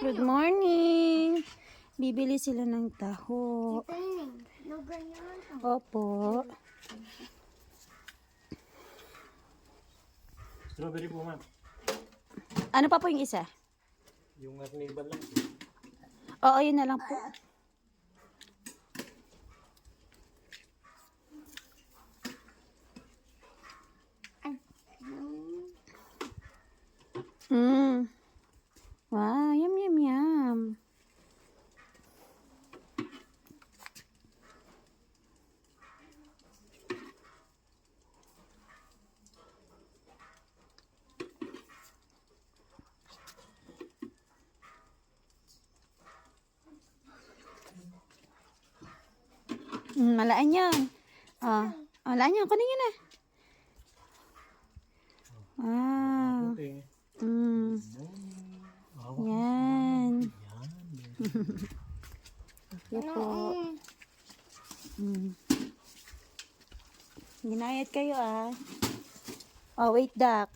Good morning! Bibili sila ng taho. Eh. Opo. Strawberry po, ma'am. Ano pa po yung isa? Yung arnibal lang. Oo, yun na lang po. Mm. Wow, yum, yum, yum. mà lại nhá ờ, ờ à, à, lại nhá con đi như này Mm. Yan. Yan po. Mm. Ginayat kayo ah. Oh, wait, Dak.